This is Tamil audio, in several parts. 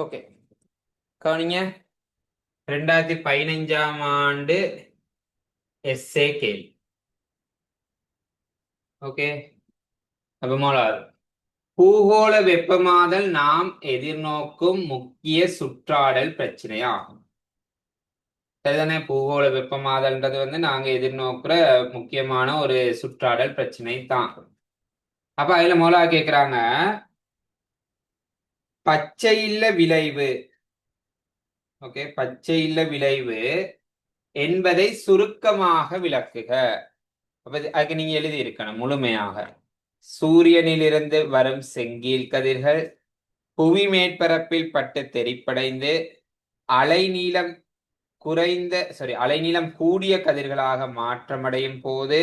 ஓகே கவனிங்க. ரெண்டாயிரத்தி பதினைஞ்சாம் ஆண்டு எஸ்ஏ கேள்வி. ஓகே அப்ப மூலாவது பூகோள வெப்பமாதல் நாம் எதிர்நோக்கும் முக்கிய சுற்றாடல் பிரச்சனையாகும். சரிதானே? பூகோள வெப்பமாதல்ன்றது வந்து நாங்க எதிர்நோக்குற முக்கியமான ஒரு சுற்றாடல் பிரச்சனை தான். அப்ப அதுல மோலா கேக்குறாங்க பச்சை இல்ல விளைவு. ஓகே பச்சை இல்ல விளைவு என்பதை சுருக்கமாக விளக்குக. அப்ப அதுக்கு நீங்க எழுதி இருக்கணும் முழுமையாக. சூரியனிலிருந்து வரும் செங்கீல் கதிர்கள் புவி மேற்பரப்பில் பட்டு தெறிப்படைந்து அலைநீளம் குறைந்த சாரி அலைநீளம் கூடிய கதிர்களாக மாற்றமடையும் போது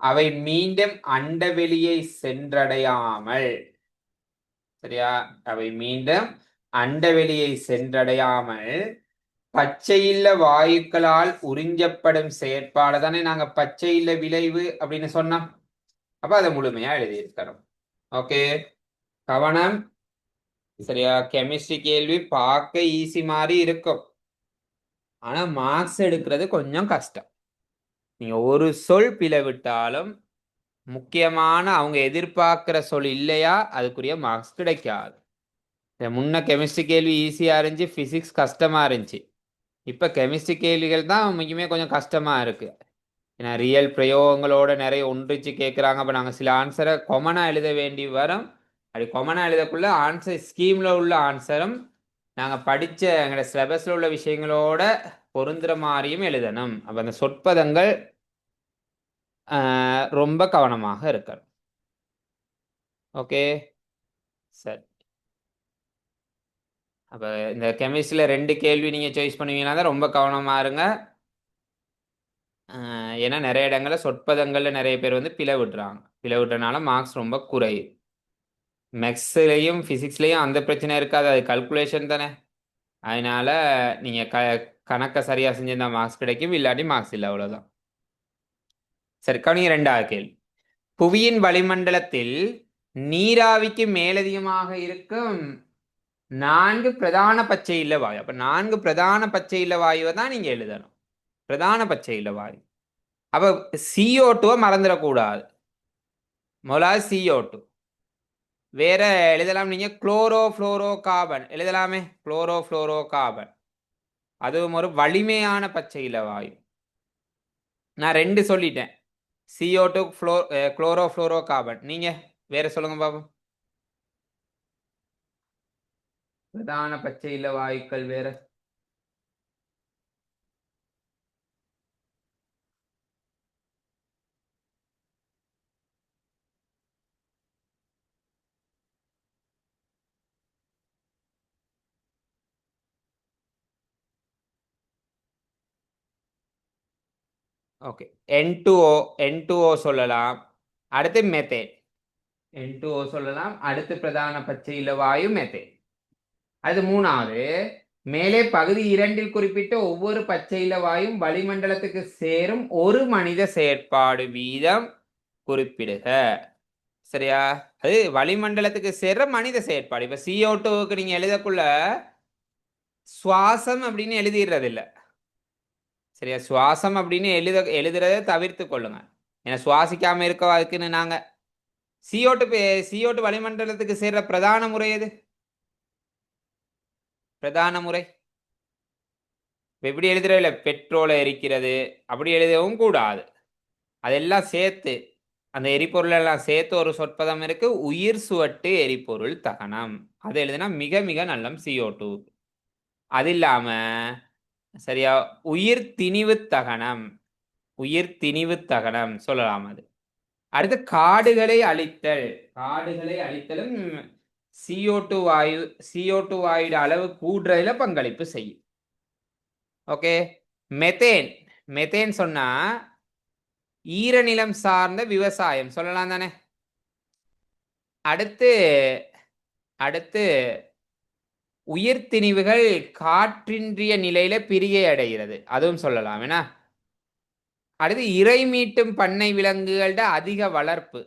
அவை மீண்டும் அண்டவெளியை சென்றடையாமல் சரியா? அவை மீண்டும் அண்டவெளியை சென்றடையாமல் பச்சையில்ல வாயுக்களால் உறிஞ்சப்படும் செயற்பாடு தானே நாங்க பச்சையில்ல விளைவு அப்படின்னு சொன்னோம். அப்ப அதை முழுமையா எழுதியிருக்கிறோம் ஓகே? கவனம். சரியா? கெமிஸ்ட்ரி கேள்வி பார்க்க ஈஸி மாதிரி இருக்கும். ஆனா மார்க்ஸ் எடுக்கிறது கொஞ்சம் கஷ்டம். நீங்க ஒரு சொல் பிளவிட்டாலும் முக்கியமான அவங்க எதிர்பார்க்குற சொல் இல்லையா? அதுக்குரிய மார்க்ஸ் கிடைக்காது. இந்த முன்ன கெமிஸ்ட்ரி கேள்வி ஈஸியாக இருந்துச்சு ஃபிசிக்ஸ் கஷ்டமாக இருந்துச்சு. இப்போ கெமிஸ்ட்ரி கேள்விகள் தான் முக்கியமே கொஞ்சம் கஷ்டமாக இருக்குது ஏன்னா ரியல் பிரயோகங்களோட நிறைய ஒன்றிச்சு கேட்குறாங்க அப்போ நாங்கள் சில ஆன்சரை கொமனாக எழுத வேண்டி வரும். அப்படி கொமனாக எழுதக்குள்ள ஆன்சர் ஸ்கீமில் உள்ள ஆன்சரும் நாங்கள் படித்த எங்களோட சிலபஸில் உள்ள விஷயங்களோட பொருந்துற மாதிரியும் எழுதணும். அப்போ அந்த சொற்பதங்கள் ரொம்ப கவனமாக இருக்கணும். ஓகே சரி. அப்போ இந்த கெமிஸ்ட்ரியில் ரெண்டு கேள்வி நீங்கள் சாய்ஸ் பண்ணுவீங்கன்னா தான் ரொம்ப கவனமாக இருங்க. ஏன்னா நிறைய இடங்களில் சொற்பதங்களில் நிறைய பேர் வந்து பிளவு விடுறாங்க. பிளவு விடுறதுனால மார்க்ஸ் ரொம்ப குறையுது மேக்ஸ்லேயும் ஃபிசிக்ஸ்லேயும் அந்த பிரச்சனை இருக்காது. அது கல்குலேஷன் தானே. அதனால் நீங்கள் க கணக்கை சரியாக செஞ்சிருந்தா மார்க்ஸ் கிடைக்கும் இல்லாட்டி மார்க்ஸ் இல்லை அவ்வளோதான் சரி கவனிங்க ரெண்டாவது கேள்வி. புவியின் வளிமண்டலத்தில் நீராவிக்கு மேலதிகமாக இருக்கும் நான்கு பிரதான பச்சை இல்ல வாயு. அப்ப நான்கு பிரதான பச்சை இல்ல வாயுவை தான் நீங்க எழுதணும். பிரதான பச்சை இல்ல வாயு. அப்ப சிஓ டூவை மறந்துடக்கூடாது. முதலாவது சிஓ டூ வேற எழுதலாம் நீங்க குளோரோ ஃப்ளோரோ கார்பன் எழுதலாமே குளோரோ ஃப்ளோரோ கார்பன் அதுவும் ஒரு வலிமையான பச்சை இல்ல வாயு. நான் ரெண்டு சொல்லிட்டேன். சிஓ டூ ஃப்ளோ குளோரோ ஃப்ளோரோ கார்பன் நீங்க வேற சொல்லுங்க பாபு. பிரதான பச்சை இல்ல வாயுக்கள் வேற. Okay N two O N two O சொல்லலாம். அடுத்து மெத்தேன் என் டூ ஓ சொல்லலாம். அடுத்து பிரதான பச்சை இல்ல வாயு மெத்தேன் அது மூணாவது. மேலே பகுதி இரண்டில் குறிப்பிட்ட ஒவ்வொரு பச்சை இலவாயும் வாயும் வளிமண்டலத்துக்கு சேரும் ஒரு மனித செயற்பாடு வீதம் குறிப்பிடுக. சரியா? அது வளிமண்டலத்துக்கு சேர்ற மனித செயற்பாடு. இப்போ சிஓ டூவுக்கு நீங்கள் எழுதக்குள்ள சுவாசம் அப்படின்னு எழுதிடுறது இல்லை சரியா? சுவாசம் அப்படின்னு எழுத எழுதுறதை தவிர்த்து கொள்ளுங்க ஏன்னா சுவாசிக்காம இருக்கவா அதுக்குன்னு நாங்க. சிஓட்டு சிஓட்டு வளிமண்டலத்துக்கு சேர்ற பிரதான முறை எது? பிரதான முறை. எப்படி எப்படி இல்லை பெட்ரோலை எரிக்கிறது அப்படி எழுதவும் கூடாது. அதெல்லாம் சேர்த்து அந்த எரிபொருள் எல்லாம் சேர்த்து ஒரு சொற்பதம் இருக்கு. உயிர் சுவட்டு எரிபொருள் தகனம். அது எழுதுனா மிக மிக நல்லம் சிஓ டூ அது இல்லாமல் சரியா? உயிர் திணிவு தகனம். உயிர் திணிவு தகனம் சொல்லலாம் அது. அடுத்து காடுகளை அழித்தல். காடுகளை அழித்தலும் சிஓ டூ வாயு சிஓ டூ வாயுட அளவு கூடுறதுல பங்களிப்பு செய்யும். ஓகே மெத்தேன் மெத்தேன் சொன்னா ஈரநிலம் சார்ந்த விவசாயம் சொல்லலாம் தானே. அடுத்து அடுத்து உயிர் திணிவுகள் காற்றின்றிய நிலையில பிரிகை அடைகிறது. அதுவும் சொல்லலாம் என்ன? அடுத்து இறை மீட்டும் பண்ணை விலங்குகள்ட அதிக வளர்ப்பு.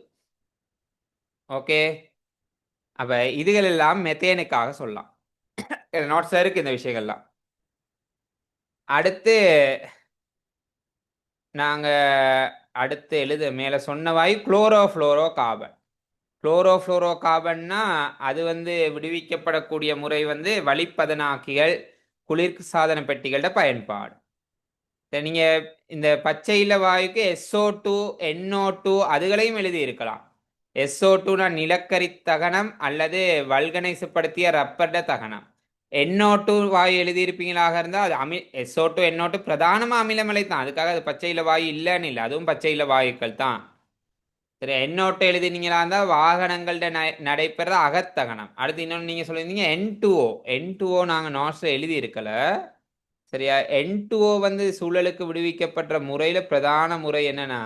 ஓகே? அப்ப இதுகள் எல்லாம் மெத்தேனுக்காக சொல்லலாம். நோட்ஸ் இருக்கு இந்த விஷயங்கள்லாம். அடுத்து நாங்க அடுத்து எழுத மேல சொன்ன வாயு குளோரோ ஃப்ளோரோ காபன் குளோரோ ஃப்ளோரோ கார்பன்னா அது வந்து விடுவிக்கப்படக்கூடிய முறை வந்து வழிப்பதனாக்கிகள் குளிர் சாதன பெட்டிகளோட பயன்பாடு. நீங்கள் இந்த இந்த பச்சையில வாயுக்கு எஸ்ஓ டூ என்ஓ டூ அதுகளையும் எழுதி இருக்கலாம் எஸ்ஓ டூனா நிலக்கரி தகனம் அல்லது வல்கனைசுப்படுத்திய ரப்பர்ட தகனம். என்ஓ டூ வாயு எழுதியிருப்பீங்களாக இருந்தால் அது அமி எஸ்ஓ டூ என்ஓ டூ பிரதானமாக அமிலமலை தான். அதுக்காக அது பச்சையில வாயு இல்லைன்னு இல்லை. அதுவும் பச்சையில வாயுக்கள் தான். சரி என்னோட்ட எழுதினீங்களா இருந்தால் வாகனங்கள்ட ந நடைபெற அகத்தகனம். அடுத்து இன்னொன்று நீங்கள் சொல்லியிருந்தீங்க என் டூஓ என் டூஓ நாங்கள் நோட்ஸில் எழுதியிருக்கல. சரியா? என் டூஓ வந்து சூழலுக்கு விடுவிக்கப்பட்ட முறையில் பிரதான முறை என்னன்னா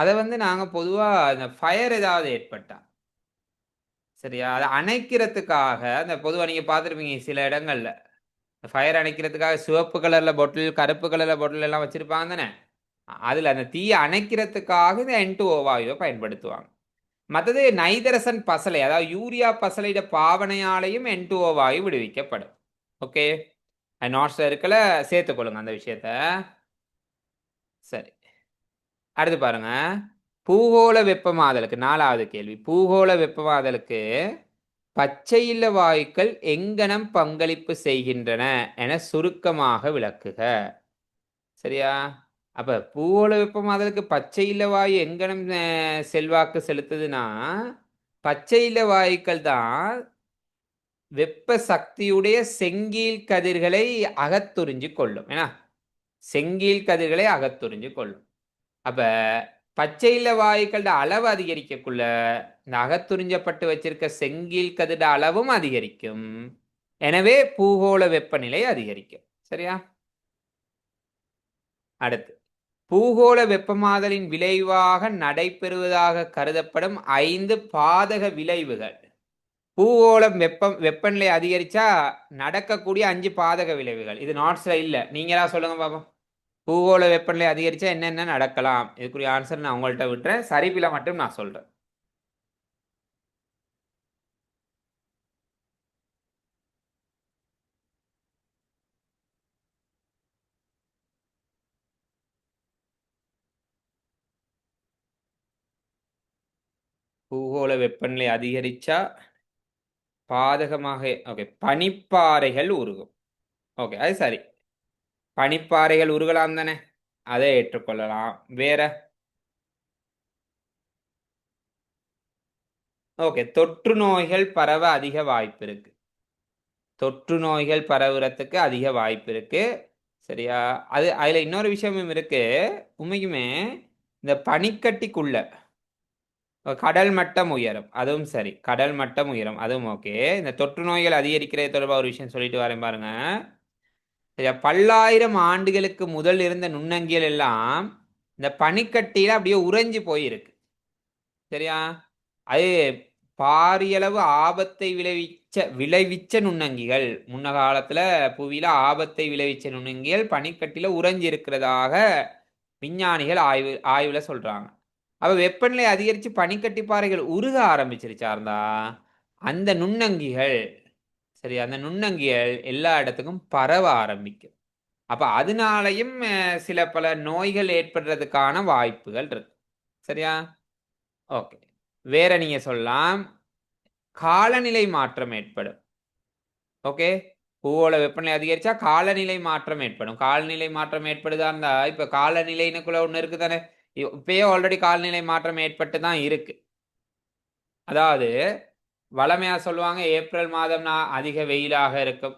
அதை வந்து நாங்கள் பொதுவாக அந்த ஃபயர் ஏதாவது ஏற்பட்டா. சரியா? அதை அணைக்கிறதுக்காக அந்த பொதுவாக நீங்கள் பார்த்துருப்பீங்க சில இடங்களில். ஃபயர் அணைக்கிறதுக்காக சிவப்பு கலரில் பொட்டில் கருப்பு கலரில் பொட்டில் எல்லாம் வச்சுருப்பாங்க தானே அதில் அந்த தீயை அணைக்கிறதுக்காக இந்த என் டூ வாயுவை பயன்படுத்துவாங்க. மற்றது நைதரசன் பசலை அதாவது யூரியா பசலையிட பாவனையாலையும் என் வாயு விடுவிக்கப்படும். ஓகே நோட்ஸில் இருக்கல சேர்த்துக்கொள்ளுங்க அந்த விஷயத்த. சரி. அடுத்து பாருங்க. பூகோள வெப்பமாதலுக்கு நாலாவது கேள்வி. பூகோள வெப்பமாதலுக்கு பச்சையில்ல வாயுக்கள் எங்கனம் பங்களிப்பு செய்கின்றன என சுருக்கமாக விளக்குக. சரியா? அப்ப பூகோள பச்சை இல்ல வாயு எங்கனம் செல்வாக்கு செலுத்துதுன்னா பச்சையில்ல வாயுக்கள் தான் வெப்ப சக்தியுடைய செங்கீல் கதிர்களை அகத்துறிஞ்சு கொள்ளும். ஏன்னா செங்கீல் கதிர்களை அகத்துறிஞ்சு கொள்ளும். அப்ப இல்ல வாயுக்களோட அளவு அதிகரிக்கக்குள்ள இந்த அகத்துறிஞ்சப்பட்டு வச்சிருக்க செங்கீல் கதிர அளவும் அதிகரிக்கும். எனவே பூகோள வெப்பநிலை அதிகரிக்கும். சரியா? அடுத்து. பூகோள வெப்பமாதலின் விளைவாக நடைபெறுவதாக கருதப்படும் ஐந்து பாதக விளைவுகள். பூகோளம் வெப்பம் வெப்பநிலை அதிகரிச்சா நடக்கக்கூடிய அஞ்சு பாதக விளைவுகள். இது நாட்ஸ்ல இல்லை. நீங்களா சொல்லுங்க பாப்போம். பூகோள வெப்பநிலை அதிகரிச்சா என்னென்ன நடக்கலாம்? இதுக்குரிய ஆன்சர் நான் உங்கள்கிட்ட விட்டுறேன். சரிப்பில மட்டும் நான் சொல்றேன். பூகோள வெப்பநிலை அதிகரிச்சா பாதகமாக ஓகே பனிப்பாறைகள் உருகும். ஓகே அது சரி. பனிப்பாறைகள் உருகலாம் தானே? அதை ஏற்றுக்கொள்ளலாம். வேற? ஓகே தொற்று நோய்கள் பரவ அதிக வாய்ப்பு இருக்கு. தொற்று நோய்கள் பரவுறதுக்கு அதிக வாய்ப்பு இருக்கு. சரியா? அது அதுல இன்னொரு விஷயமும் இருக்கு. உண்மைக்குமே இந்த பனிக்கட்டிக்குள்ள கடல் மட்டம் உயரும். அதுவும் சரி. கடல் மட்டம் உயரும். அதுவும் ஓகே இந்த தொற்று நோய்கள் அதிகரிக்கிறது தொடர்பாக ஒரு விஷயம் சொல்லிட்டு வரேன் பாருங்க. சரியா பல்லாயிரம் ஆண்டுகளுக்கு முதல் இருந்த நுண்ணங்கியல் எல்லாம் இந்த பனிக்கட்டியில அப்படியே உறைஞ்சு போயிருக்கு. சரியா? அது பாரியளவு ஆபத்தை விளைவிச்ச விளைவிச்ச நுண்ணங்கிகள். முன்ன காலத்துல புவியில ஆபத்தை விளைவிச்ச நுண்ணங்கிகள் பனிக்கட்டில உறைஞ்சு இருக்கிறதாக விஞ்ஞானிகள் ஆய்வு ஆய்வுல சொல்றாங்க. அப்ப வெப்பநிலை அதிகரித்து பனிக்கட்டி பாறைகள் உருக ஆரம்பிச்சிருச்சார்ந்தா அந்த நுண்ணங்கிகள் சரி அந்த நுண்ணங்கிகள் எல்லா இடத்துக்கும் பரவ ஆரம்பிக்கும். அப்ப அதனாலையும் சில பல நோய்கள் ஏற்படுறதுக்கான வாய்ப்புகள் இருக்கு. சரியா? ஓகே. வேற நீங்க சொல்லலாம். காலநிலை மாற்றம் ஏற்படும். ஓகே? பூவோட வெப்பநிலை அதிகரிச்சா காலநிலை மாற்றம் ஏற்படும். காலநிலை மாற்றம் ஏற்படுதா இருந்தா இப்ப காலநிலைனுக்குள்ள ஒண்ணு இருக்குதானே? இப்பயே ஆல்ரெடி காலநிலை மாற்றம் ஏற்பட்டு தான் இருக்கு. அதாவது வளமையா சொல்லுவாங்க ஏப்ரல் மாதம்னா அதிக வெயிலாக இருக்கும்.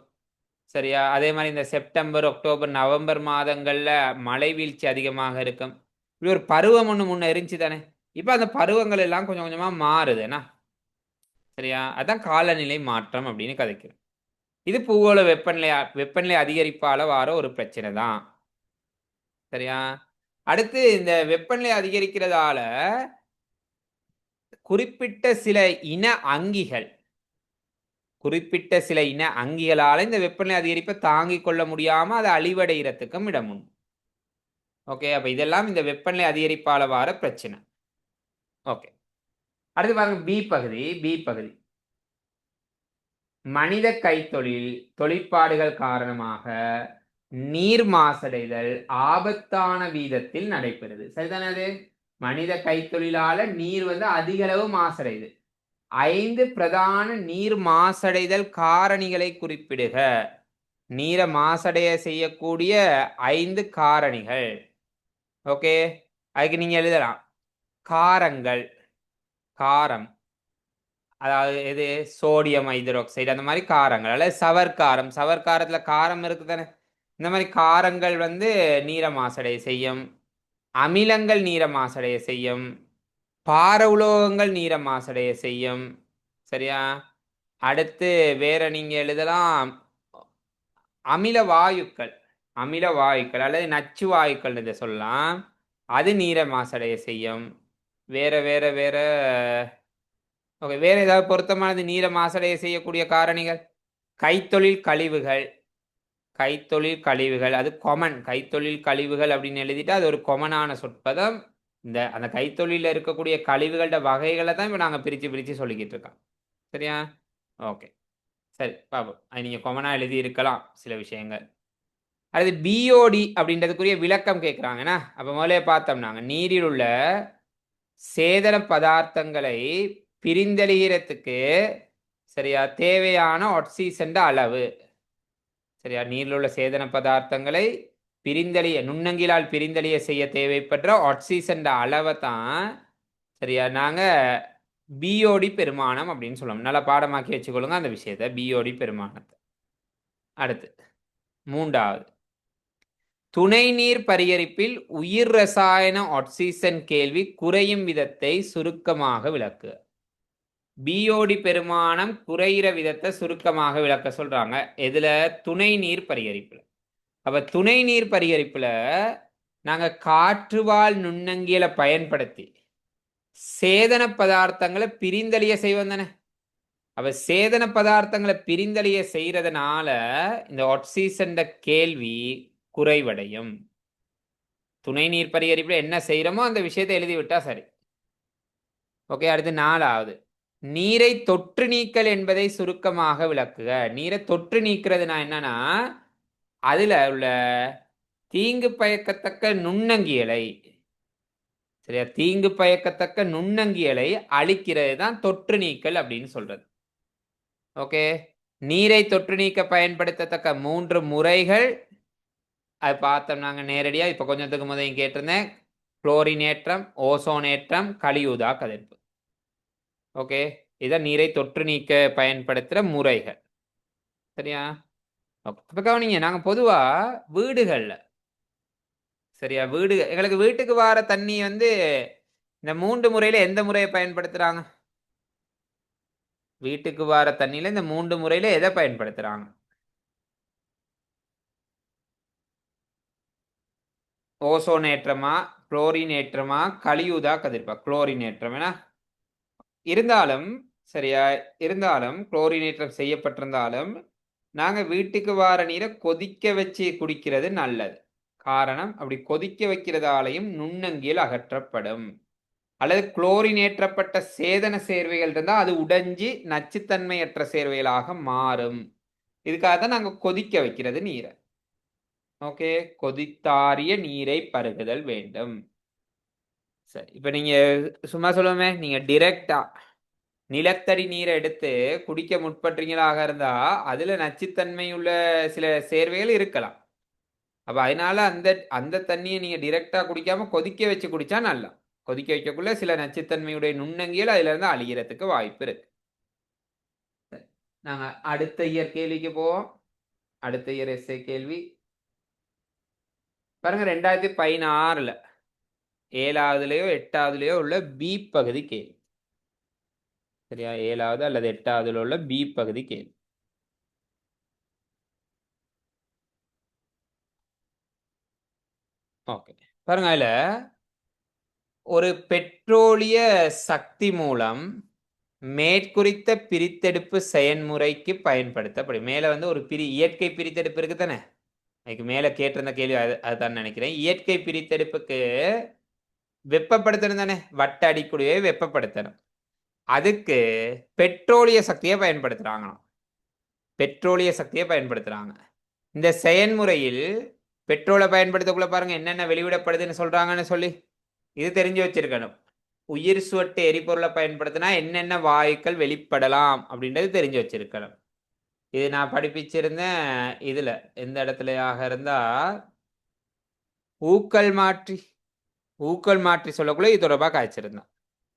சரியா? அதே மாதிரி இந்த செப்டம்பர் அக்டோபர் நவம்பர் மாதங்கள்ல மழை வீழ்ச்சி அதிகமாக இருக்கும். இப்படி ஒரு பருவம் ஒன்று முன்ன இருந்துச்சு தானே? இப்போ அந்த பருவங்கள் எல்லாம் கொஞ்சம் கொஞ்சமாக மாறுதுண்ணா சரியா? அதான் காலநிலை மாற்றம் அப்படின்னு கதைக்கிறோம். இது பூகோள வெப்பநிலை வெப்பநிலை அதிகரிப்பால வார ஒரு பிரச்சனை தான். சரியா? அடுத்து இந்த வெப்பநிலை அதிகரிக்கிறதால குறிப்பிட்ட சில இன அங்கிகள் குறிப்பிட்ட சில இன அங்கிகளால் இந்த வெப்பநிலை அதிகரிப்பை தாங்கிக் கொள்ள முடியாமல் அது அழிவடைகிறதுக்கும் இடம் உண்டு. ஓகே அப்போ இதெல்லாம் இந்த வெப்பநிலை அதிகரிப்பால் வர பிரச்சனை. ஓகே அடுத்து பாருங்க பி பகுதி பி பகுதி. மனித கைத்தொழில் தொழிற்பாடுகள் காரணமாக நீர் மாசடைதல் ஆபத்தான வீதத்தில் நடைபெறுது. சரிதானே அது? மனித கைத்தொழிலால நீர் வந்து அதிக அளவு மாசடையுது. ஐந்து பிரதான நீர் மாசடைதல் காரணிகளை குறிப்பிடுக. நீரை மாசடைய செய்யக்கூடிய ஐந்து காரணிகள். ஓகே? அதுக்கு நீங்க எழுதலாம். காரங்கள் காரம் அதாவது எது? சோடியம் ஹைட்ரோக்சைடு அந்த மாதிரி காரங்கள். அல்லது சவர்காரம் சவர்காரத்துல காரம் இருக்குது தானே இந்த மாதிரி காரங்கள் வந்து நீர மாசடைய செய்யும். அமிலங்கள் நீர மாசடைய செய்யும். பார உலோகங்கள் நீர மாசடைய செய்யும். சரியா? அடுத்து வேற நீங்க எழுதலாம். அமில வாயுக்கள் அமில வாயுக்கள் அல்லது நச்சு வாயுக்கள் இதை சொல்லலாம். அது நீர மாசடைய செய்யும். வேற வேற வேற. ஓகே வேற ஏதாவது பொருத்தமானது நீர மாசடைய செய்யக்கூடிய காரணிகள்? கைத்தொழில் கழிவுகள் கைத்தொழில் கழிவுகள் அது கொமன் கைத்தொழில் கழிவுகள் அப்படின்னு எழுதிட்டு அது ஒரு கொமனான சொற்பதம். இந்த அந்த கைத்தொழிலில் இருக்கக்கூடிய கழிவுகளோட வகைகளை தான் இப்போ நாங்கள் பிரித்து பிரித்து சொல்லிக்கிட்டு இருக்கோம். சரியா? ஓகே. சரி பாப்போம். அது நீங்கள் கொமனாக எழுதி இருக்கலாம் சில விஷயங்கள். அடுத்து பிஓடி அப்படின்றதுக்குரிய விளக்கம் கேட்குறாங்கண்ணா அப்போ முதலே பார்த்தோம் நாங்கள் நீரில் உள்ள சேதன பதார்த்தங்களை பிரிந்தெழுகிறதுக்கு சரியா தேவையான ஆக்சிஜன் அளவு. சரியா? நீரில் உள்ள சேதன பதார்த்தங்களை பிரிந்தளிய நுண்ணங்கிலால் பிரிந்தளிய செய்ய தேவைப்படுற ஆக்சிஜன் அளவை தான் சரியா? நாங்கள் பிஓடி பெருமானம் அப்படின்னு சொல்லுவோம். நல்லா பாடமாக்கி வச்சுக்கொள்ளுங்க அந்த விஷயத்த. பிஓடி பெருமானத்தை. அடுத்து மூன்றாவது. துணை நீர் பரிகரிப்பில் உயிர் ரசாயன ஆக்சிஜன் கேள்வி குறையும் விதத்தை சுருக்கமாக விளக்கு பிஓடி பெருமானம் குறையிற விதத்தை சுருக்கமாக விளக்க சொல்றாங்க. எதுல? துணை நீர் பரிகரிப்புல. அப்ப துணை நீர் பரிகரிப்புல நாங்க காற்றுவாழ் நுண்ணங்கியலை பயன்படுத்தி சேதன பதார்த்தங்களை பிரிந்தளிய செய்வோம் தானே. அப்ப சேதன பதார்த்தங்களை பிரிந்தளிய செய்யறதுனால இந்த ஆக்சிஜன் கேள்வி குறைவடையும். துணை நீர் பரிகரிப்புல என்ன செய்யறோமோ அந்த விஷயத்தை எழுதி விட்டா சரி. ஓகே அடுத்து நாலாவது. நீரை தொற்று நீக்கல் என்பதை சுருக்கமாக விளக்குக. நீரை தொற்று நீக்கிறதுனா என்னன்னா அதுல உள்ள தீங்கு பயக்கத்தக்க நுண்ணங்கியலை சரியா? தீங்கு பயக்கத்தக்க நுண்ணங்கியலை அழிக்கிறது தான் தொற்று நீக்கல் அப்படின்னு சொல்றது. ஓகே? நீரை தொற்று நீக்க பயன்படுத்தத்தக்க மூன்று முறைகள். அது பார்த்தோம் நாங்கள் நேரடியாக இப்போ கொஞ்சத்துக்கு முதலையும் கேட்டிருந்தேன். குளோரினேற்றம் ஓசோனேற்றம் கலியுதா கதிர்ப்பு. ஓகே இதான் நீரை தொற்று நீக்க பயன்படுத்துகிற முறைகள். சரியா? இப்போ கவனிங்க நாங்கள் பொதுவாக வீடுகளில் சரியா? வீடு எங்களுக்கு வீட்டுக்கு வர தண்ணி வந்து இந்த மூன்று முறையில் எந்த முறையை பயன்படுத்துகிறாங்க வீட்டுக்கு வர தண்ணியில் இந்த மூன்று முறையில் எதை பயன்படுத்துகிறாங்க ஓசோனேற்றமா குளோரினேற்றமா கலியுதா கதிர்ப்பா? குளோரினேற்றம் ஏன்னா இருந்தாலும் சரியா இருந்தாலும் குளோரினேட்டர் செய்யப்பட்டிருந்தாலும் நாங்கள் வீட்டுக்கு வார நீரை கொதிக்க வச்சு குடிக்கிறது நல்லது. காரணம் அப்படி கொதிக்க வைக்கிறதாலையும் நுண்ணங்கியல் அகற்றப்படும். அல்லது குளோரினேற்றப்பட்ட சேதன சேர்வைகள் இருந்தால் அது உடைஞ்சி நச்சுத்தன்மையற்ற சேர்வைகளாக மாறும். இதுக்காக தான் நாங்கள் கொதிக்க வைக்கிறது நீரை. ஓகே? கொதித்தாரிய நீரை பருகுதல் வேண்டும். சரி இப்போ நீங்கள் சும்மா சொல்லுவோமே நீங்கள் டிரெக்டாக நிலத்தடி நீரை எடுத்து குடிக்க முற்படுறீங்களாக இருந்தால் அதில் நச்சுத்தன்மை உள்ள சில சேர்வைகள் இருக்கலாம். அப்போ அதனால அந்த அந்த தண்ணியை நீங்கள் டிரெக்டாக குடிக்காமல் கொதிக்க வச்சு குடித்தா நல்லா கொதிக்க வைக்கக்குள்ள சில நச்சுத்தன்மையுடைய நுண்ணங்கியல் அதிலிருந்து அழிகிறதுக்கு வாய்ப்பு இருக்கு. நாங்கள் அடுத்த இயர் கேள்விக்கு போவோம். அடுத்த இயர் எஸ்ஏ கேள்வி. பாருங்க ரெண்டாயிரத்தி பதினாறுல ஏழாவதுலயோ எட்டாவதுலயோ உள்ள பி பகுதி கேள்வி. சரியா? ஏழாவது அல்லது எட்டாவதுல உள்ள பி பகுதி கேள்வி. ஓகே பாருங்க அதுல ஒரு பெட்ரோலிய சக்தி மூலம் மேற்குறித்த பிரித்தெடுப்பு செயன்முறைக்கு பயன்படுத்தப்படும். மேல வந்து ஒரு பிரி இயற்கை பிரித்தெடுப்பு இருக்கு தானே அதுக்கு மேல கேட்டிருந்த கேள்வி அது அதுதான் நினைக்கிறேன். இயற்கை பிரித்தெடுப்புக்கு வெப்பப்படுத்தணும் தானே வட்ட அடிக்குடியை வெப்பப்படுத்தணும். அதுக்கு பெட்ரோலிய சக்தியை பயன்படுத்துகிறாங்களாம் பெட்ரோலிய சக்தியை பயன்படுத்துகிறாங்க இந்த செயன்முறையில் பெட்ரோலை பயன்படுத்தக்குள்ள பாருங்க என்னென்ன வெளிவிடப்படுதுன்னு சொல்றாங்கன்னு சொல்லி. இது தெரிஞ்சு வச்சிருக்கணும். உயிர் சுவட்டு எரிபொருளை பயன்படுத்தினா என்னென்ன வாயுக்கள் வெளிப்படலாம் அப்படின்றது தெரிஞ்சு வச்சிருக்கணும். இது நான் படிப்பிச்சிருந்தேன் இதுல எந்த இடத்துலயாக இருந்தா ஊக்கல் மாற்றி. ஊக்கல் மாற்றி சொல்லக்குள்ள இது தொடர்பாக காய்ச்சிருந்தான்.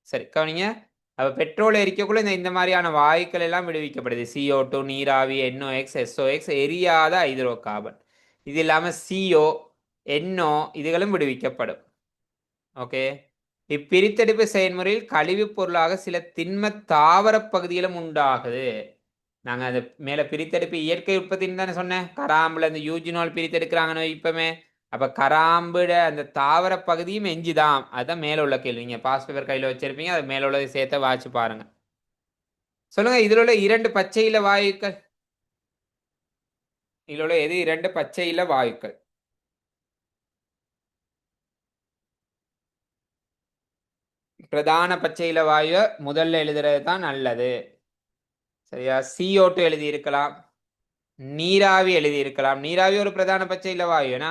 சரி கவனிங்க. அப்போ பெட்ரோல் எரிக்கக்குள்ள இந்த இந்த மாதிரியான வாயுக்கள் எல்லாம் விடுவிக்கப்படுது. சிஓ டூ நீராவி NOx SOx எரியாத ஹைட்ரோ கார்பன் இது இல்லாமல் சிஓ என்ஓ இதுகளும் விடுவிக்கப்படும். ஓகே இப்பிரித்தெடுப்பு செயல்முறையில் கழிவுப் பொருளாக சில திண்ம தாவர பகுதிகளும் உண்டாகுது. நாங்கள் அது மேலே பிரித்தெடுப்பு இயற்கை உற்பத்தின்னு தானே சொன்னேன். கராம்பில் இந்த யூஜினோல் பிரித்தெடுக்கிறாங்கன்னு இப்போமே அப்போ கராம்பிட அந்த தாவர பகுதியும் எஞ்சிதான் அதுதான் மேலே உள்ள கேள்வி. நீங்கள் பாஸ் பேப்பர் கையில் வச்சிருப்பீங்க அது மேலே உள்ளதை சேர்த்து வாச்சு பாருங்க. சொல்லுங்க இதில் உள்ள இரண்டு பச்சையில வாயுக்கள். இதில் உள்ள எது? இரண்டு பச்சையில வாயுக்கள். பிரதான பச்சையில வாயு முதல்ல எழுதுறது தான் நல்லது. சரியா? சிஓ டூ எழுதி இருக்கலாம் நீராவி எழுதி இருக்கலாம் நீராவி ஒரு பிரதான பச்சையில வாயுனா?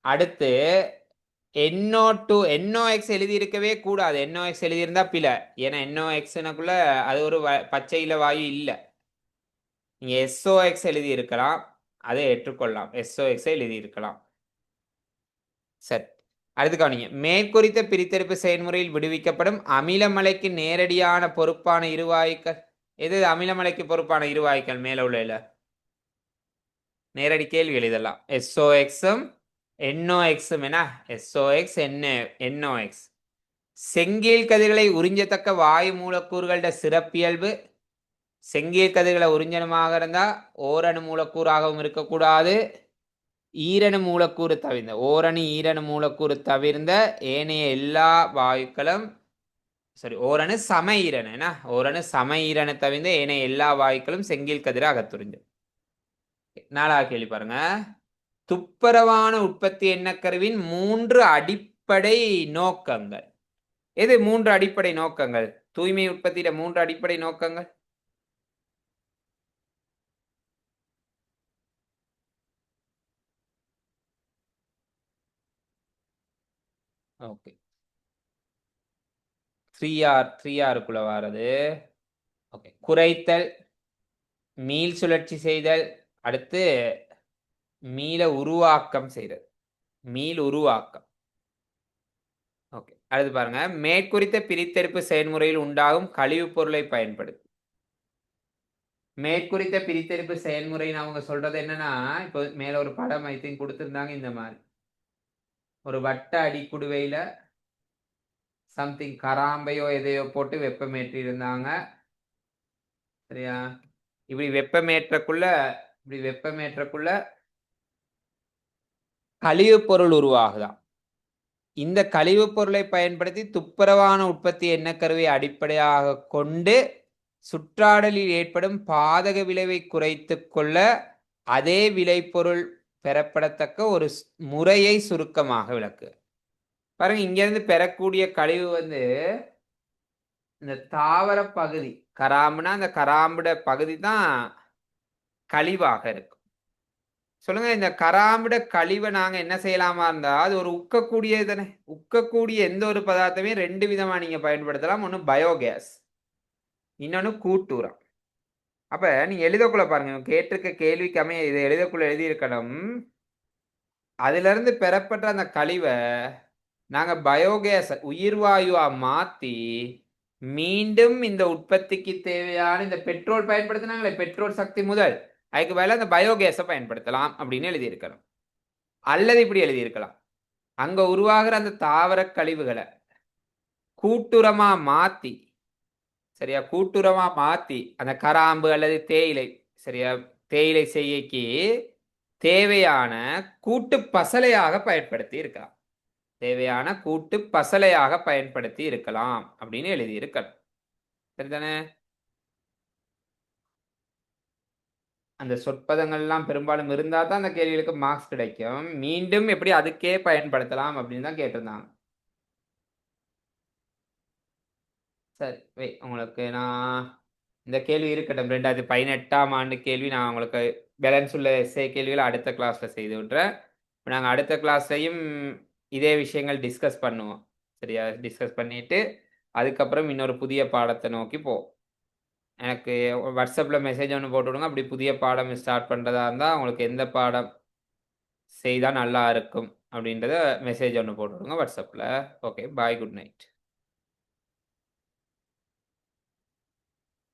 அடுத்து என்ஓ டூ என்ஓ எழுதி இருக்கவே கூடாது. NOx எழுதியிருந்தா பிழை. ஏன்னா NOxனுக்குள்ள அது ஒரு வ- பச்சையில வாயு இல்லை. நீங்க எஸ்ஓ எழுதி இருக்கலாம் அதை ஏற்றுக்கொள்ளலாம். எஸ்ஓ எழுதி இருக்கலாம் சரி. அடுத்து கவனிங்க. மேற்குறித்த பிரித்தெடுப்பு செயல்முறையில் விடுவிக்கப்படும் அமிலமலைக்கு நேரடியான பொறுப்பான இருவாயுக்கள். எது அமிலமலைக்கு பொறுப்பான இருவாயுக்கள் மேல உள்ள நேரடி நேரடி எழுதலாம். எஸ்ஓ எக்ஸும் என்ஓஎக்ஸும் என்ன? எஸ்ஓஎக்ஸ் என்ன என்ஓஎக்ஸ் செங்கீழ் கதிர்களை உறிஞ்சத்தக்க வாயு மூலக்கூறுகளோட சிறப்பியல்பு. செங்கீழ் கதிர்களை உறிஞ்சனமாக இருந்தால் ஓரணு மூலக்கூறாகவும் இருக்கக்கூடாது. ஈரணு மூலக்கூறு தவிர்ந்த ஓரணு ஈரணு மூலக்கூறு தவிர்ந்த ஏனைய எல்லா வாயுக்களும் சாரி ஓரணு சம ஈரணு என்ன? ஓரணு சம ஈரணு தவிர்ந்த ஏனைய எல்லா வாயுக்களும் செங்கீழ் கதிராக அகத்துறிஞ்சு. நாளாக கேள்வி பாருங்க. துப்புரவான உற்பத்தி எண்ணக்கருவின் மூன்று அடிப்படை நோக்கங்கள். எது மூன்று அடிப்படை நோக்கங்கள்? தூய்மை உற்பத்தியில மூன்று அடிப்படை நோக்கங்கள்? ஓகே. த்ரீ ஆர் த்ரீ ஆருக்குள்ள வாரது. ஓகே. குறைத்தல் மீள் சுழற்சி செய்தல் அடுத்து மீள உருவாக்கம் செய்கிறது மீள் உருவாக்கம். ஓகே அடுத்து பாருங்க. மேற்குறித்த பிரித்தெடுப்பு செயல்முறையில் உண்டாகும் கழிவுப் பொருளை பயன்படுத்தி. மேற்குறித்த பிரித்தெடுப்பு செயல்முறைன்னு அவங்க சொல்றது என்னன்னா இப்போ மேல ஒரு படம் ஐ திங்க் கொடுத்துருந்தாங்க இந்த மாதிரி. ஒரு வட்ட அடிக்குடுவையில சம்திங் கராம்பையோ எதையோ போட்டு வெப்பமேற்றி இருந்தாங்க சரியா? இப்படி வெப்பமேற்றக்குள்ள இப்படி வெப்பமேற்றக்குள்ள கழிவுப் பொருள் உருவாகுதாம். இந்த கழிவுப் பொருளை பயன்படுத்தி துப்புரவான உற்பத்தி எண்ணக்கருவை அடிப்படையாக கொண்டு சுற்றாடலில் ஏற்படும் பாதக விளைவை குறைத்து கொள்ள அதே விளைபொருள் பெறப்படத்தக்க ஒரு ஸ்- முறையை சுருக்கமாக விளக்கு. பாருங்க இங்கிருந்து பெறக்கூடிய கழிவு வந்து இந்த தாவர பகுதி கராம்புனா அந்த கராம்புட பகுதி தான் கழிவாக இருக்கும். சொல்லுங்க இந்த கராமிட கழிவை நாங்க என்ன செய்யலாமா இருந்தா அது ஒரு உக்கக்கூடியது தானே. உக்கக்கூடிய எந்த ஒரு பதார்த்தமே ரெண்டு விதமா நீங்க பயன்படுத்தலாம். ஒன்று பயோகேஸ் இன்னொன்று கூட்டுரம். அப்ப நீங்க எழுதக்குள்ள பாருங்க கேட்டிருக்க கேள்விக்கு அமைய இதை எழுதக்குள்ள எழுதியிருக்கணும். அதுல இருந்து பெறப்பட்ட அந்த கழிவை நாங்க பயோகேஸ் உயிர்வாயுவா மாத்தி மீண்டும் இந்த உற்பத்திக்கு தேவையான இந்த பெட்ரோல் பயன்படுத்தினாங்களே பெட்ரோல் சக்தி முதல். அதுக்கு பதிலாக அந்த பயோகேஸை பயன்படுத்தலாம் அப்படின்னு எழுதியிருக்கலாம் அல்லது இப்படி எழுதியிருக்கலாம். அங்கே உருவாகிற அந்த தாவர கழிவுகளை கூட்டுரமாக மாற்றி சரியா? கூட்டுரமாக மாற்றி அந்த கராம்பு அல்லது தேயிலை சரியா? தேயிலை செய்யக்கு தேவையான கூட்டு பசலையாக பயன்படுத்தி இருக்கலாம். தேவையான கூட்டு பசலையாக பயன்படுத்தி இருக்கலாம் அப்படின்னு எழுதியிருக்கணும். சரிதானே? அந்த சொற்பதங்கள்லாம் பெரும்பாலும் இருந்தால் தான் அந்த கேள்விகளுக்கு மார்க்ஸ் கிடைக்கும். மீண்டும் எப்படி அதுக்கே பயன்படுத்தலாம் அப்படின்னு தான் கேட்டிருந்தாங்க. சரி வை உங்களுக்கு நான் இந்த கேள்வி இருக்கட்டும். ரெண்டாயிரத்தி பதினெட்டாம் ஆண்டு கேள்வி நான் உங்களுக்கு பேலன்ஸ் உள்ள எஸ்ஏ கேள்விகள் அடுத்த கிளாஸில் செய்து விட்றேன் நாங்கள் அடுத்த கிளாஸ்லையும் இதே விஷயங்கள் டிஸ்கஸ் பண்ணுவோம். சரியா? டிஸ்கஸ் பண்ணிட்டு அதுக்கப்புறம் இன்னொரு புதிய பாடத்தை நோக்கி போவோம் எனக்கு வாட்ஸ்அப்பில் மெசேஜ் ஒன்று போட்டு விடுங்க. அப்படி புதிய பாடம் ஸ்டார்ட் பண்ணுறதா இருந்தால் உங்களுக்கு எந்த பாடம் செய்தால் நல்லா இருக்கும் அப்படின்றத மெசேஜ் ஒன்று போட்டு விடுங்க வாட்ஸ்அப்பில் ஓகே பாய் குட் நைட்